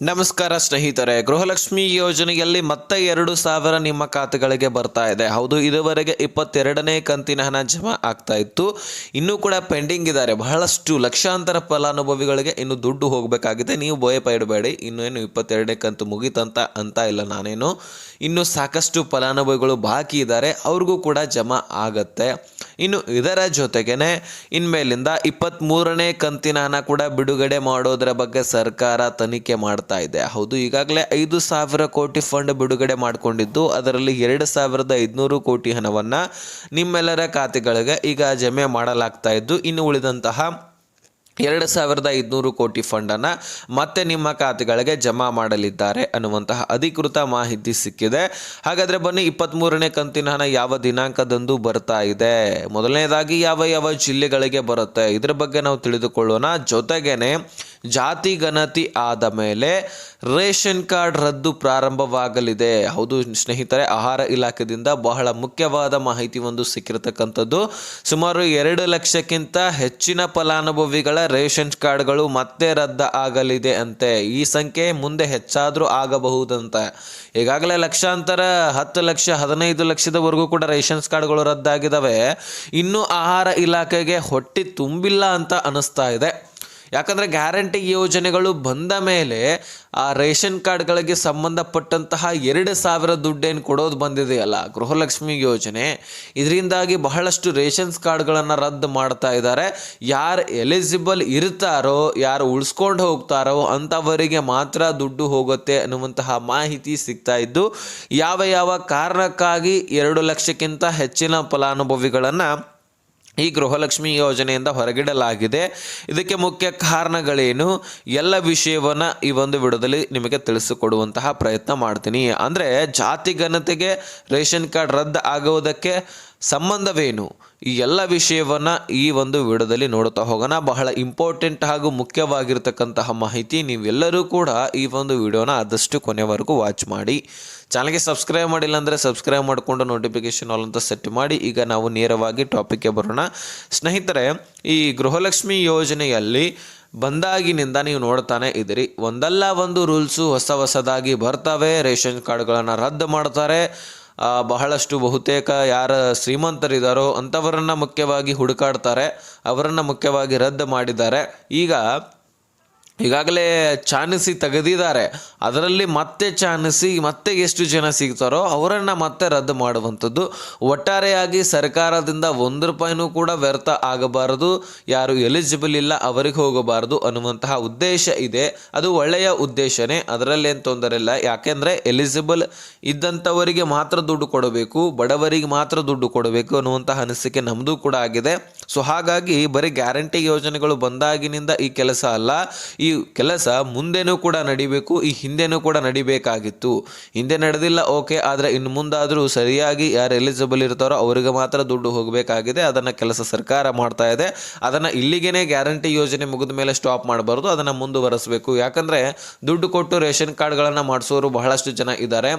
ನಮಸ್ಕಾರ ಸ್ನೇಹಿತರೆ, ಗೃಹಲಕ್ಷ್ಮಿ ಯೋಜನೆಯಲ್ಲಿ ಮತ್ತೆ ಎರಡು ಸಾವಿರ ನಿಮ್ಮ ಖಾತೆಗಳಿಗೆ ಬರ್ತಾ ಇದೆ. ಹೌದು, ಇದುವರೆಗೆ ಇಪ್ಪತ್ತೆರಡನೇ ಕಂತಿನ ಹಣ ಜಮಾ ಆಗ್ತಾ ಇತ್ತು. ಇನ್ನೂ ಕೂಡ ಪೆಂಡಿಂಗ್ ಇದ್ದಾರೆ ಬಹಳಷ್ಟು ಲಕ್ಷಾಂತರ ಫಲಾನುಭವಿಗಳಿಗೆ ಇನ್ನು ದುಡ್ಡು ಹೋಗಬೇಕಾಗಿದೆ. ನೀವು ಭಯ ಪಡಬೇಡಿ. ಇನ್ನೇನು ಇಪ್ಪತ್ತೆರಡನೇ ಕಂತು ಮುಗೀತಂತ ಅಂತ ಇಲ್ಲ ನಾನೇನು. ಇನ್ನು ಸಾಕಷ್ಟು ಫಲಾನುಭವಿಗಳು ಬಾಕಿ ಇದ್ದಾರೆ. ಅವ್ರಿಗೂ ಕೂಡ ಜಮಾ ಆಗತ್ತೆ. ಇನ್ನು ಇದರ ಜೊತೆಗೇನೆ ಇನ್ಮೇಲಿಂದ ಇಪ್ಪತ್ತ್ಮೂರನೇ ಕಂತಿನ ಹಣ ಕೂಡ ಬಿಡುಗಡೆ ಮಾಡೋದರ ಬಗ್ಗೆ ಸರ್ಕಾರ ತನಿಖೆ ಮಾಡ್ತಾ ಇದೆ. ಹೌದು, ಈಗಾಗಲೇ ಐದು ಸಾವಿರ ಕೋಟಿ ಫಂಡ್ ಬಿಡುಗಡೆ ಮಾಡಿಕೊಂಡಿದ್ದು, ಅದರಲ್ಲಿ ಎರಡು ಸಾವಿರದ ಐದುನೂರು ಕೋಟಿ ಹಣವನ್ನು ನಿಮ್ಮೆಲ್ಲರ ಖಾತೆಗಳಿಗೆ ಈಗ ಜಮೆ ಮಾಡಲಾಗ್ತಾ ಇದ್ದು, ಇನ್ನು ಉಳಿದಂತಹ ಎರಡು ಸಾವಿರದ ಐದುನೂರು ಕೋಟಿ ಫಂಡನ್ನು ಮತ್ತೆ ನಿಮ್ಮ ಖಾತೆಗಳಿಗೆ ಜಮಾ ಮಾಡಲಿದ್ದಾರೆ ಅನ್ನುವಂತಹ ಅಧಿಕೃತ ಮಾಹಿತಿ ಸಿಕ್ಕಿದೆ. ಹಾಗಾದರೆ ಬನ್ನಿ ಇಪ್ಪತ್ತ್ಮೂರನೇ ಕಂತಿನ ಹಣ ಯಾವ ದಿನಾಂಕದಂದು ಬರ್ತಾ ಇದೆ? ಮೊದಲನೇದಾಗಿ ಯಾವ ಯಾವ ಜಿಲ್ಲೆಗಳಿಗೆ ಬರುತ್ತೆ? ಇದರ ಬಗ್ಗೆ ನಾವು ತಿಳಿದುಕೊಳ್ಳೋಣ. ಜೊತೆಗೇನೆ ಜಾತಿ ಗಣತಿ ಆದ ಮೇಲೆ ರೇಷನ್ ಕಾರ್ಡ್ ರದ್ದು ಪ್ರಾರಂಭವಾಗಲಿದೆ. ಹೌದು ಸ್ನೇಹಿತರೆ, ಆಹಾರ ಇಲಾಖೆಯಿಂದ ಬಹಳ ಮುಖ್ಯವಾದ ಮಾಹಿತಿ ಒಂದು ಸಿಕ್ಕಿರತಕ್ಕಂಥದ್ದು. ಸುಮಾರು ಎರಡು ಲಕ್ಷಕ್ಕಿಂತ ಹೆಚ್ಚಿನ ಫಲಾನುಭವಿಗಳ ರೇಷನ್ ಕಾರ್ಡ್ಗಳು ಮತ್ತೆ ರದ್ದು ಆಗಲಿದೆ ಅಂತೆ. ಈ ಸಂಖ್ಯೆ ಮುಂದೆ ಹೆಚ್ಚಾದರೂ ಆಗಬಹುದಂತ. ಈಗಾಗಲೇ ಲಕ್ಷಾಂತರ ಹತ್ತು ಲಕ್ಷ, ಹದಿನೈದು ಲಕ್ಷದವರೆಗೂ ಕೂಡ ರೇಷನ್ಸ್ ಕಾರ್ಡ್ಗಳು ರದ್ದಾಗಿದ್ದಾವೆ. ಇನ್ನೂ ಆಹಾರ ಇಲಾಖೆಗೆ ಹೊಟ್ಟೆ ತುಂಬಿಲ್ಲ ಅಂತ ಅನಿಸ್ತಾ ಇದೆ. ಯಾಕಂದರೆ ಗ್ಯಾರಂಟಿ ಯೋಜನೆಗಳು ಬಂದ ಮೇಲೆ ಆ ರೇಷನ್ ಕಾರ್ಡ್ಗಳಿಗೆ ಸಂಬಂಧಪಟ್ಟಂತಹ ಎರಡು ಸಾವಿರ ದುಡ್ಡೇನು ಕೊಡೋದು ಬಂದಿದೆಯಲ್ಲ, ಗೃಹಲಕ್ಷ್ಮಿ ಯೋಜನೆ. ಇದರಿಂದಾಗಿ ಬಹಳಷ್ಟು ರೇಷನ್ಸ್ ಕಾರ್ಡ್ಗಳನ್ನು ರದ್ದು ಮಾಡ್ತಾ ಇದ್ದಾರೆ. ಯಾರು ಎಲಿಜಿಬಲ್ ಇರ್ತಾರೋ, ಯಾರು ಉಳಿಸ್ಕೊಂಡು ಹೋಗ್ತಾರೋ ಅಂಥವರಿಗೆ ಮಾತ್ರ ದುಡ್ಡು ಹೋಗುತ್ತೆ ಅನ್ನುವಂತಹ ಮಾಹಿತಿ ಸಿಗ್ತಾ ಇದ್ದು, ಯಾವ ಯಾವ ಕಾರಣಕ್ಕಾಗಿ ಎರಡು ಲಕ್ಷಕ್ಕಿಂತ ಹೆಚ್ಚಿನ ಫಲಾನುಭವಿಗಳನ್ನು ಈ ಗೃಹಲಕ್ಷ್ಮಿ ಯೋಜನೆಯಿಂದ ಹೊರಗಿಡಲಾಗಿದೆ. ಇದಕ್ಕೆ ಮುಖ್ಯ ಕಾರಣಗಳೇನು? ಎಲ್ಲ ವಿಷಯವನ್ನು ಈ ಒಂದು ವಿಡದಲ್ಲಿ ನಿಮಗೆ ತಿಳಿಸಿಕೊಡುವಂತಹ ಪ್ರಯತ್ನ ಮಾಡ್ತೀನಿ. ಅಂದರೆ ಜಾತಿ ಘನತೆಗೆ ರೇಷನ್ ಕಾರ್ಡ್ ರದ್ದು ಆಗುವುದಕ್ಕೆ ಸಂಬಂಧವೇನು? ಈ ಎಲ್ಲ ವಿಷಯವನ್ನು ಈ ಒಂದು ವಿಡಿಯೋದಲ್ಲಿ ನೋಡುತ್ತಾ ಹೋಗೋಣ. ಬಹಳ ಇಂಪಾರ್ಟೆಂಟ್ ಹಾಗೂ ಮುಖ್ಯವಾಗಿರ್ತಕ್ಕಂತಹ ಮಾಹಿತಿ ನೀವೆಲ್ಲರೂ ಕೂಡ ಈ ಒಂದು ವಿಡಿಯೋನ ಆದಷ್ಟು ಕೊನೆವರೆಗೂ ವಾಚ್ ಮಾಡಿ. ಚಾನಲ್ಗೆ ಸಬ್ಸ್ಕ್ರೈಬ್ ಮಾಡಿಲ್ಲ ಅಂದರೆ ಸಬ್ಸ್ಕ್ರೈಬ್ ಮಾಡಿಕೊಂಡು ನೋಟಿಫಿಕೇಶನ್ ಆಲ್ ಅಂತ ಸೆಟ್ ಮಾಡಿ. ಈಗ ನಾವು ನೇರವಾಗಿ ಟಾಪಿಕ್ಗೆ ಬರೋಣ. ಸ್ನೇಹಿತರೆ, ಈ ಗೃಹಲಕ್ಷ್ಮಿ ಯೋಜನೆಯಲ್ಲಿ ಬಂದಾಗಿನಿಂದ ನೀವು ನೋಡ್ತಾನೆ ಇದ್ದೀರಿ. ಒಂದಲ್ಲ ಒಂದು ರೂಲ್ಸು ಹೊಸ ಹೊಸದಾಗಿ ಬರ್ತವೆ. ರೇಷನ್ ಕಾರ್ಡ್ಗಳನ್ನು ರದ್ದು ಮಾಡ್ತಾರೆ. ಬಹಳಷ್ಟು ಬಹುತೇಕ ಯಾರ ಶ್ರೀಮಂತರಿದ್ದಾರೋ ಅಂಥವರನ್ನು ಮುಖ್ಯವಾಗಿ ಹುಡುಕಾಡ್ತಾರೆ ಅವರನ್ನು ಮುಖ್ಯವಾಗಿ ರದ್ದು ಮಾಡಿದ್ದಾರೆ. ಈಗ ಈಗಾಗಲೇ ಚಾನಿಸಿ ತೆಗೆದಿದ್ದಾರೆ. ಅದರಲ್ಲಿ ಮತ್ತೆ ಚಾನಿಸಿ, ಮತ್ತೆ ಎಷ್ಟು ಜನ ಸಿಗ್ತಾರೋ ಅವರನ್ನು ಮತ್ತೆ ರದ್ದು ಮಾಡುವಂಥದ್ದು. ಒಟ್ಟಾರೆಯಾಗಿ ಸರ್ಕಾರದಿಂದ ಒಂದು ರೂಪಾಯಿನೂ ಕೂಡ ವ್ಯರ್ಥ ಆಗಬಾರದು. ಯಾರು ಎಲಿಜಿಬಲ್ ಇಲ್ಲ ಅವರಿಗೆ ಹೋಗಬಾರದು ಅನ್ನುವಂತಹ ಉದ್ದೇಶ ಇದೆ. ಅದು ಒಳ್ಳೆಯ ಉದ್ದೇಶನೇ. ಅದರಲ್ಲೇನು ತೊಂದರೆ ಇಲ್ಲ. ಯಾಕೆಂದರೆ ಎಲಿಜಿಬಲ್ ಇದ್ದಂಥವರಿಗೆ ಮಾತ್ರ ದುಡ್ಡು ಕೊಡಬೇಕು, ಬಡವರಿಗೆ ಮಾತ್ರ ದುಡ್ಡು ಕೊಡಬೇಕು ಅನ್ನುವಂತಹ ಅನಿಸಿಕೆ ನಮ್ಮದು ಕೂಡ ಆಗಿದೆ. ಸೊ ಹಾಗಾಗಿ ಬರೀ ಗ್ಯಾರಂಟಿ ಯೋಜನೆಗಳು ಬಂದಾಗಿನಿಂದ ಈ ಕೆಲಸ ಅಲ್ಲ. ಕೆಲಸ ಮುಂದೆನೂ ಕೂಡ ನಡಿಬೇಕು, ಈ ಹಿಂದೆನೂ ಕೂಡ ನಡಿಬೇಕಾಗಿತ್ತು. ಹಿಂದೆ ನಡೆದಿಲ್ಲ, ಓಕೆ, ಆದರೆ ಇನ್ನು ಮುಂದಾದರೂ ಸರಿಯಾಗಿ ಯಾರು ಎಲಿಜಿಬಲ್ ಇರ್ತಾರೋ ಅವರಿಗೆ ಮಾತ್ರ ದುಡ್ಡು ಹೋಗಬೇಕಾಗಿದೆ. ಅದನ್ನು ಕೆಲಸ ಸರ್ಕಾರ ಮಾಡ್ತಾ ಇದೆ. ಅದನ್ನು ಇಲ್ಲಿಗೇನೆ ಗ್ಯಾರಂಟಿ ಯೋಜನೆ ಮುಗಿದ ಮೇಲೆ ಸ್ಟಾಪ್ ಮಾಡಬಾರ್ದು. ಅದನ್ನು ಮುಂದುವರಿಸಬೇಕು. ಯಾಕಂದರೆ ದುಡ್ಡು ಕೊಟ್ಟು ರೇಷನ್ ಕಾರ್ಡ್ಗಳನ್ನು ಮಾಡಿಸೋರು ಬಹಳಷ್ಟು ಜನ ಇದ್ದಾರೆ.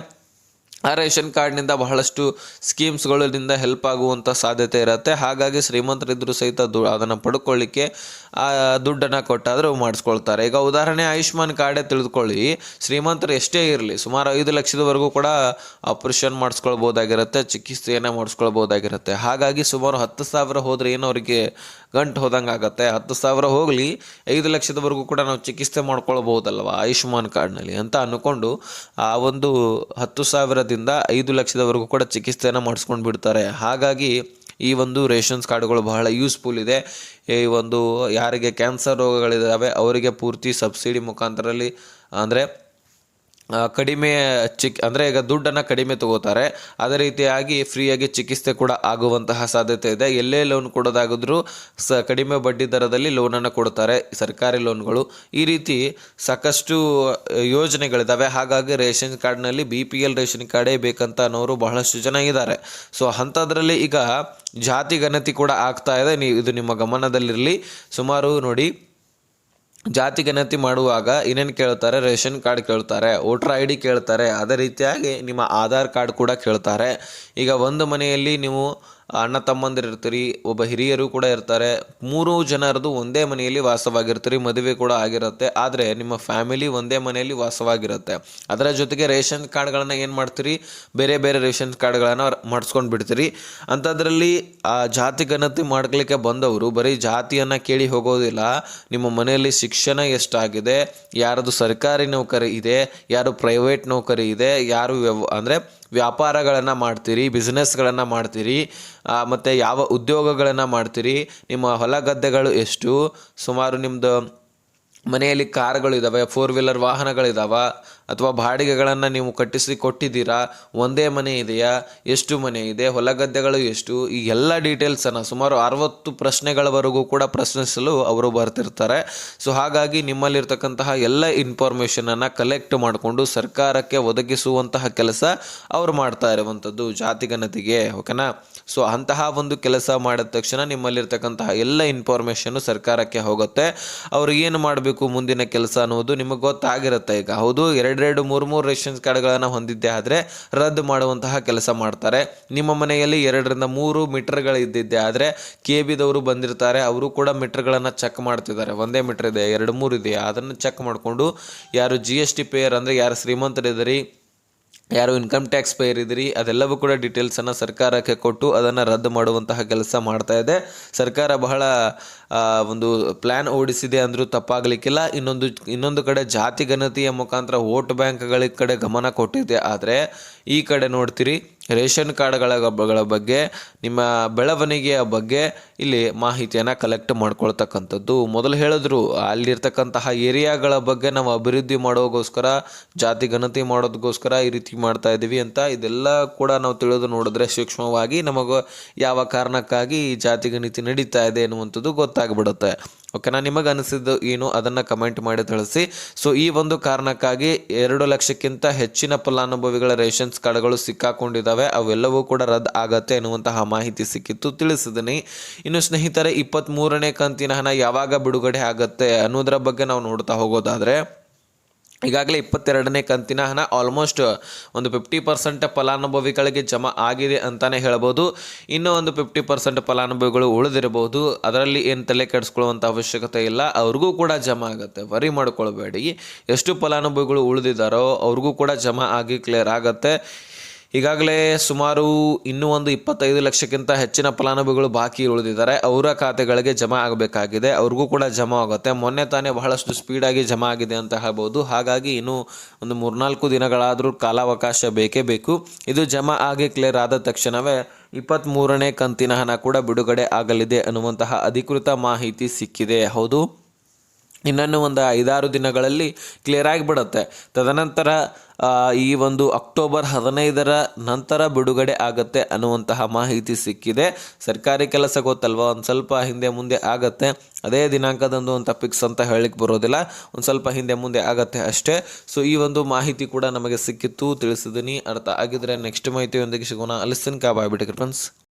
ಆ ರೇಷನ್ ಕಾರ್ಡ್ನಿಂದ ಬಹಳಷ್ಟು ಸ್ಕೀಮ್ಸ್ಗಳಿಂದ ಹೆಲ್ಪ್ ಆಗುವಂಥ ಸಾಧ್ಯತೆ ಇರುತ್ತೆ. ಹಾಗಾಗಿ ಶ್ರೀಮಂತರಿದ್ದರೂ ಸಹಿತ ದು, ಅದನ್ನು ಪಡ್ಕೊಳ್ಳಿಕ್ಕೆ, ಆ, ದುಡ್ಡನ್ನು ಕೊಟ್ಟಾದರೂ ಮಾಡಿಸ್ಕೊಳ್ತಾರೆ. ಈಗ ಉದಾಹರಣೆ ಆಯುಷ್ಮಾನ್ ಕಾರ್ಡೇ ತಿಳಿದುಕೊಳ್ಳಿ ಶ್ರೀಮಂತರು ಎಷ್ಟೇ ಇರಲಿ, ಸುಮಾರು ಐದು ಲಕ್ಷದವರೆಗೂ ಕೂಡ ಆಪ್ರೇಷನ್ ಮಾಡಿಸ್ಕೊಳ್ಬೋದಾಗಿರುತ್ತೆ, ಚಿಕಿತ್ಸೆಯನ್ನು ಮಾಡಿಸ್ಕೊಳ್ಬೋದಾಗಿರುತ್ತೆ. ಹಾಗಾಗಿ ಸುಮಾರು ಹತ್ತು ಸಾವಿರ ಹೋದರೆ ಏನು ಅವರಿಗೆ ಗಂಟು ಹೋದಂಗೆ ಆಗುತ್ತೆ. ಹತ್ತು ಸಾವಿರ ಹೋಗಲಿ, ಐದು ಲಕ್ಷದವರೆಗೂ ಕೂಡ ನಾವು ಚಿಕಿತ್ಸೆ ಮಾಡ್ಕೊಳ್ಬಹುದಲ್ವ ಆಯುಷ್ಮಾನ್ ಕಾರ್ಡ್ನಲ್ಲಿ ಅಂತ ಅಂದ್ಕೊಂಡು ಆ ಒಂದು ಹತ್ತು ಸಾವಿರದಿಂದ ಐದು ಲಕ್ಷದವರೆಗೂ ಕೂಡ ಚಿಕಿತ್ಸೆಯನ್ನು ಮಾಡಿಸ್ಕೊಂಡು ಬಿಡ್ತಾರೆ. ಹಾಗಾಗಿ ಈ ಒಂದು ರೇಷನ್ಸ್ ಕಾರ್ಡ್ಗಳು ಬಹಳ ಯೂಸ್ಫುಲ್ ಇದೆ. ಈ ಒಂದು ಯಾರಿಗೆ ಕ್ಯಾನ್ಸರ್ ರೋಗಗಳಿದ್ದಾವೆ, ಅವರಿಗೆ ಪೂರ್ತಿ ಸಬ್ಸಿಡಿ ಮುಖಾಂತರಲ್ಲಿ ಅಂದರೆ ಕಡಿಮೆ ಚಿಕ್, ಅಂದರೆ ಈಗ ದುಡ್ಡನ್ನು ಕಡಿಮೆ ತಗೋತಾರೆ. ಅದೇ ರೀತಿಯಾಗಿ ಫ್ರೀಯಾಗಿ ಚಿಕಿತ್ಸೆ ಕೂಡ ಆಗುವಂತಹ ಸಾಧ್ಯತೆ ಇದೆ. ಎಲ್ಲೇ ಲೋನ್ ಕೊಡೋದಾಗಿದ್ರೂ ಸ, ಕಡಿಮೆ ಬಡ್ಡಿ ದರದಲ್ಲಿ ಲೋನನ್ನು ಕೊಡ್ತಾರೆ ಸರ್ಕಾರಿ ಲೋನ್ಗಳು ಈ ರೀತಿ ಸಾಕಷ್ಟು ಯೋಜನೆಗಳಿದ್ದಾವೆ ಹಾಗಾಗಿ ರೇಷನ್ ಕಾರ್ಡ್ನಲ್ಲಿ ಬಿ ಪಿ ಎಲ್ ರೇಷನ್ ಕಾರ್ಡೇ ಬೇಕಂತ ಅನ್ನೋರು ಬಹಳಷ್ಟು ಜನ ಇದ್ದಾರೆ. ಸೊ, ಅಂಥದ್ರಲ್ಲಿ ಈಗ ಜಾತಿ ಗಣತಿ ಕೂಡ ಆಗ್ತಾ ಇದೆ. ನೀವು ಇದು ನಿಮ್ಮ ಗಮನದಲ್ಲಿರಲಿ. ಸುಮಾರು ನೋಡಿ. ಜಾತಿ ಗಣತಿ ಮಾಡುವಾಗ ಏನೇನು ಕೇಳ್ತಾರೆ? ರೇಷನ್ ಕಾರ್ಡ್ ಕೇಳ್ತಾರೆ, ವೋಟರ್ ಐ ಡಿ ಕೇಳ್ತಾರೆ, ಅದೇ ರೀತಿಯಾಗಿ ನಿಮ್ಮ ಆಧಾರ್ ಕಾರ್ಡ್ ಕೂಡ ಕೇಳ್ತಾರೆ. ಈಗ ಒಂದು ಮನೆಯಲ್ಲಿ ನೀವು ಅಣ್ಣ ತಮ್ಮಂದಿರು ಇರ್ತೀರಿ, ಒಬ್ಬ ಹಿರಿಯರು ಕೂಡ ಇರ್ತಾರೆ. ಮೂರು ಜನರದು ಒಂದೇ ಮನೆಯಲ್ಲಿ ವಾಸವಾಗಿರ್ತೀರಿ, ಮದುವೆ ಕೂಡ ಆಗಿರುತ್ತೆ. ಆದರೆ ನಿಮ್ಮ ಫ್ಯಾಮಿಲಿ ಒಂದೇ ಮನೆಯಲ್ಲಿ ವಾಸವಾಗಿರುತ್ತೆ. ಅದರ ಜೊತೆಗೆ ರೇಷನ್ ಕಾರ್ಡ್ಗಳನ್ನು ಏನು ಮಾಡ್ತೀರಿ? ಬೇರೆ ಬೇರೆ ರೇಷನ್ ಕಾರ್ಡ್ಗಳನ್ನು ಮಾಡಿಸ್ಕೊಂಡು ಬಿಡ್ತೀರಿ. ಅಂಥದ್ರಲ್ಲಿ ಆ, ಜಾತಿ ಗಣತಿ ಮಾಡ್ಲಿಕ್ಕೆ ಬಂದವರು ಬರೀ ಜಾತಿಯನ್ನು ಕೇಳಿ ಹೋಗೋದಿಲ್ಲ. ನಿಮ್ಮ ಮನೆಯಲ್ಲಿ ಶಿಕ್ಷಣ ಎಷ್ಟಾಗಿದೆ? ಯಾರದು ಸರ್ಕಾರಿ ನೌಕರಿ ಇದೆ? ಯಾರು ಪ್ರೈವೇಟ್ ನೌಕರಿ ಇದೆ? ಯಾರು ವ್ಯವ, ಅಂದರೆ ವ್ಯಾಪಾರಗಳನ್ನು ಮಾಡ್ತೀರಿ ಬಿಸ್ನೆಸ್ಗಳನ್ನು ಮಾಡ್ತೀರಿ ಮತ್ತು ಯಾವ ಉದ್ಯೋಗಗಳನ್ನು ಮಾಡ್ತೀರಿ ನಿಮ್ಮ ಹೊಲ ಗದ್ದೆಗಳು ಎಷ್ಟು ಸುಮಾರು ನಿಮ್ಮದು ಮನೆಯಲ್ಲಿ ಕಾರ್ಗಳಿದ್ದಾವೆ ಫೋರ್ ವೀಲರ್ ವಾಹನಗಳಿದ್ದಾವೆ ಅಥವಾ ಬಾಡಿಗೆಗಳನ್ನು ನೀವು ಕಟ್ಟಿಸಿ ಕೊಟ್ಟಿದ್ದೀರಾ, ಒಂದೇ ಮನೆ ಇದೆಯಾ, ಎಷ್ಟು ಮನೆ ಇದೆ, ಹೊಲ ಗದ್ದೆಗಳು ಎಷ್ಟು, ಈ ಎಲ್ಲ ಡೀಟೇಲ್ಸನ್ನು ಸುಮಾರು ಅರವತ್ತು ಪ್ರಶ್ನೆಗಳವರೆಗೂ ಕೂಡ ಪ್ರಶ್ನಿಸಲು ಅವರು ಬರ್ತಿರ್ತಾರೆ. ಸೊ ಹಾಗಾಗಿ ನಿಮ್ಮಲ್ಲಿರ್ತಕ್ಕಂತಹ ಎಲ್ಲ ಇನ್ಫಾರ್ಮೇಷನನ್ನು ಕಲೆಕ್ಟ್ ಮಾಡಿಕೊಂಡು ಸರ್ಕಾರಕ್ಕೆ ಒದಗಿಸುವಂತಹ ಕೆಲಸ ಅವರು ಮಾಡ್ತಾ ಇರುವಂಥದ್ದು ಜಾತಿಗಣತಿಗೆ ಓಕೆನಾ ಸೊ ಅಂತಹ ಒಂದು ಕೆಲಸ ಮಾಡಿದ ತಕ್ಷಣ ನಿಮ್ಮಲ್ಲಿರ್ತಕ್ಕಂತಹ ಎಲ್ಲ ಇನ್ಫಾರ್ಮೇಷನ್ನು ಸರ್ಕಾರಕ್ಕೆ ಹೋಗುತ್ತೆ. ಅವ್ರು ಏನು ಮಾಡಬೇಕು ಮುಂದಿನ ಕೆಲಸ ಅನ್ನೋದು ನಿಮಗೆ ಗೊತ್ತಾಗಿರುತ್ತೆ. ಈಗ ಹೌದು, ಎರಡೆರಡು, ಮೂರು ಮೂರು ರೇಷನ್ ಕಾರ್ಡ್ಗಳನ್ನು ಹೊಂದಿದ್ದೆ ಆದರೆ ರದ್ದು ಮಾಡುವಂತಹ ಕೆಲಸ ಮಾಡ್ತಾರೆ. ನಿಮ್ಮ ಮನೆಯಲ್ಲಿ ಎರಡರಿಂದ ಮೂರು ಮೀಟರ್ಗಳು ಇದ್ದಿದ್ದೆ ಆದರೆ ಕೆ ಬಿದವರು ಬಂದಿರ್ತಾರೆ, ಅವರು ಕೂಡ ಮೀಟರ್ಗಳನ್ನು ಚೆಕ್ ಮಾಡ್ತಿದ್ದಾರೆ. ಒಂದೇ ಮೀಟರ್ ಇದೆ, ಎರಡು, ಮೂರು ಇದೆ ಅದನ್ನು ಚೆಕ್ ಮಾಡಿಕೊಂಡು ಯಾರು ಜಿ ಎಸ್ ಟಿ ಪೇಯರ್ ಅಂದರೆ ಯಾರು ಶ್ರೀಮಂತರಿದ್ದೀರಿ ಯಾರು ಇನ್ಕಮ್ ಟ್ಯಾಕ್ಸ್ ಪೇಯರ್ ಇದ್ದೀರಿ, ಅದೆಲ್ಲವೂ ಕೂಡ ಡೀಟೇಲ್ಸನ್ನು ಸರ್ಕಾರಕ್ಕೆ ಕೊಟ್ಟು ಅದನ್ನು ರದ್ದು ಮಾಡುವಂತಹ ಕೆಲಸ ಮಾಡ್ತಾ ಇದೆ. ಸರ್ಕಾರ ಬಹಳ ಒಂದು ಪ್ಲ್ಯಾನ್ ಓಡಿಸಿದೆ ಅಂದರೂ ತಪ್ಪಾಗಲಿಕ್ಕಿಲ್ಲ. ಇನ್ನೊಂದು ಇನ್ನೊಂದು ಕಡೆ ಜಾತಿ ಗಣತಿಯ ಮುಖಾಂತರ ವೋಟ್ ಬ್ಯಾಂಕ್ಗಳ ಕಡೆ ಗಮನ ಕೊಟ್ಟಿದೆ. ಆದರೆ ಈ ಕಡೆ ನೋಡ್ತೀರಿ, ರೇಷನ್ ಕಾರ್ಡ್ಗಳ ಗಳ ಬಗ್ಗೆ, ನಿಮ್ಮ ಬೆಳವಣಿಗೆಯ ಬಗ್ಗೆ ಇಲ್ಲಿ ಮಾಹಿತಿಯನ್ನು ಕಲೆಕ್ಟ್ ಮಾಡ್ಕೊಳ್ತಕ್ಕಂಥದ್ದು. ಮೊದಲು ಹೇಳಿದ್ರು, ಅಲ್ಲಿರ್ತಕ್ಕಂತಹ ಏರಿಯಾಗಳ ಬಗ್ಗೆ ನಾವು ಅಭಿವೃದ್ಧಿ ಮಾಡೋಗೋಸ್ಕರ, ಜಾತಿ ಗಣತಿ ಮಾಡೋದಕ್ಕೋಸ್ಕರ ಈ ರೀತಿ ಮಾಡ್ತಾ ಇದ್ದೀವಿ ಅಂತ ಇದೆಲ್ಲ ಕೂಡ ನಾವು ತಿಳಿದು ನೋಡಿದ್ರೆ ಸೂಕ್ಷ್ಮವಾಗಿ ನಮಗೆ ಯಾವ ಕಾರಣಕ್ಕಾಗಿ ಈ ಜಾತಿ ಗಣತಿ ನಡೀತಾ ಇದೆ ಎನ್ನುವಂಥದ್ದು ಗೊತ್ತಾಗ್ಬಿಡುತ್ತೆ. ಓಕೆನಾ ನಿಮಗೆ ಅನಿಸಿದ್ದು ಏನು, ಅದನ್ನು ಕಮೆಂಟ್ ಮಾಡಿ ತಿಳಿಸಿ. ಸೊ ಈ ಒಂದು ಕಾರಣಕ್ಕಾಗಿ ಎರಡು ಲಕ್ಷಕ್ಕಿಂತ ಹೆಚ್ಚಿನ ಫಲಾನುಭವಿಗಳ ರೇಷನ್ಸ್ ಕಾರ್ಡ್ಗಳು ಸಿಕ್ಕಾಕೊಂಡಿದ್ದಾವೆ ಅವೆಲ್ಲವೂ ಕೂಡ ರದ್ದು ಆಗತ್ತೆ ಎನ್ನುವಂತಹ ಮಾಹಿತಿ ಸಿಕ್ಕಿತ್ತು. ತಿಳಿಸಿದ್ದೀನಿ ಇನ್ನು ಸ್ನೇಹಿತರೆ ಇಪ್ಪತ್ತ್ಮೂರನೇ ಕಂತಿನ ಹಣ ಯಾವಾಗ ಬಿಡುಗಡೆ ಆಗುತ್ತೆ ಅನ್ನೋದರ ಬಗ್ಗೆ ನಾವು ನೋಡ್ತಾ ಹೋಗೋದಾದರೆ ಈಗಾಗಲೇ ಇಪ್ಪತ್ತೆರಡನೇ ಕಂತಿನ ಹಣ ಆಲ್ಮೋಸ್ಟ್ ಒಂದು ಫಿಫ್ಟಿ ಪರ್ಸೆಂಟ್ ಫಲಾನುಭವಿಗಳಿಗೆ ಜಮಾ ಆಗಿದೆ ಅಂತಲೇ ಹೇಳ್ಬೋದು. ಇನ್ನೂ ಒಂದು ಫಿಫ್ಟಿ ಪರ್ಸೆಂಟ್ ಫಲಾನುಭವಿಗಳು ಉಳಿದಿರಬಹುದು. ಅದರಲ್ಲಿ ಏನು ತಲೆ ಕೆಡಿಸ್ಕೊಳ್ಳುವಂಥ ಅವಶ್ಯಕತೆ ಇಲ್ಲ. ಅವ್ರಿಗೂ ಕೂಡ ಜಮಾ ಆಗುತ್ತೆ. ವರಿ ಮಾಡ್ಕೊಳ್ಬೇಡಿ. ಎಷ್ಟು ಫಲಾನುಭವಿಗಳು ಉಳಿದಿದ್ದಾರೋ ಅವ್ರಿಗೂ ಕೂಡ ಜಮಾ ಆಗಿ ಕ್ಲಿಯರ್ ಆಗುತ್ತೆ. ಈಗಾಗಲೇ ಸುಮಾರು ಇನ್ನೂ ಒಂದು ಇಪ್ಪತ್ತೈದು ಲಕ್ಷಕ್ಕಿಂತ ಹೆಚ್ಚಿನ ಫಲಾನುಭವಿಗಳು ಬಾಕಿ ಉಳಿದಿದ್ದಾರೆ. ಅವರ ಖಾತೆಗಳಿಗೆ ಜಮಾ ಆಗಬೇಕಾಗಿದೆ. ಅವ್ರಿಗೂ ಕೂಡ ಜಮಾ ಆಗುತ್ತೆ. ಮೊನ್ನೆ ತಾನೇ ಬಹಳಷ್ಟು ಸ್ಪೀಡಾಗಿ ಜಮಾ ಆಗಿದೆ ಅಂತ ಹೇಳ್ಬೋದು. ಹಾಗಾಗಿ ಇನ್ನೂ ಒಂದು ಮೂರ್ನಾಲ್ಕು ದಿನಗಳಾದರೂ ಕಾಲಾವಕಾಶ ಬೇಕೇ ಬೇಕು. ಇದು ಜಮಾ ಆಗಿ ಕ್ಲಿಯರ್ ಆದ ತಕ್ಷಣವೇ ಇಪ್ಪತ್ತ್ಮೂರನೇ ಕಂತಿನ ಹಣ ಕೂಡ ಬಿಡುಗಡೆ ಆಗಲಿದೆ ಅನ್ನುವಂತಹ ಅಧಿಕೃತ ಮಾಹಿತಿ ಸಿಕ್ಕಿದೆ. ಹೌದು? ಇನ್ನನ್ನು ಒಂದು ಐದಾರು ದಿನಗಳಲ್ಲಿ ಕ್ಲಿಯರ್ ಆಗಿಬಿಡುತ್ತೆ ತದನಂತರ ಈ ಒಂದು ಅಕ್ಟೋಬರ್ ಹದಿನೈದರ ನಂತರ ಬಿಡುಗಡೆ ಆಗುತ್ತೆ ಅನ್ನುವಂತಹ ಮಾಹಿತಿ ಸಿಕ್ಕಿದೆ. ಸರ್ಕಾರಿ ಕೆಲಸ ಗೊತ್ತಲ್ವ? ಒಂದು ಸ್ವಲ್ಪ ಹಿಂದೆ ಮುಂದೆ ಆಗತ್ತೆ. ಅದೇ ದಿನಾಂಕದಂದು ಅಂತ ಫಿಕ್ಸ್ ಅಂತ ಹೇಳಲಿಕ್ಕೆ ಬರೋದಿಲ್ಲ. ಒಂದು ಸ್ವಲ್ಪ ಹಿಂದೆ ಮುಂದೆ ಆಗತ್ತೆ ಅಷ್ಟೇ. ಸೊ ಈ ಒಂದು ಮಾಹಿತಿ ಕೂಡ ನಮಗೆ ಸಿಕ್ಕಿತ್ತು ತಿಳಿಸಿದ್ದೀನಿ ಅರ್ಥ ಆಗಿದ್ರೆ ನೆಕ್ಸ್ಟ್ ಮಾಹಿತಿಯೊಂದಿಗೆ ಸಿಗೋಣ. ಅಲಿಸ್ತೀನಿ ಕಾಬಾಯ್ಬಿಟ್ಟಿಗೆ ಫ್ರೆಂಡ್ಸ್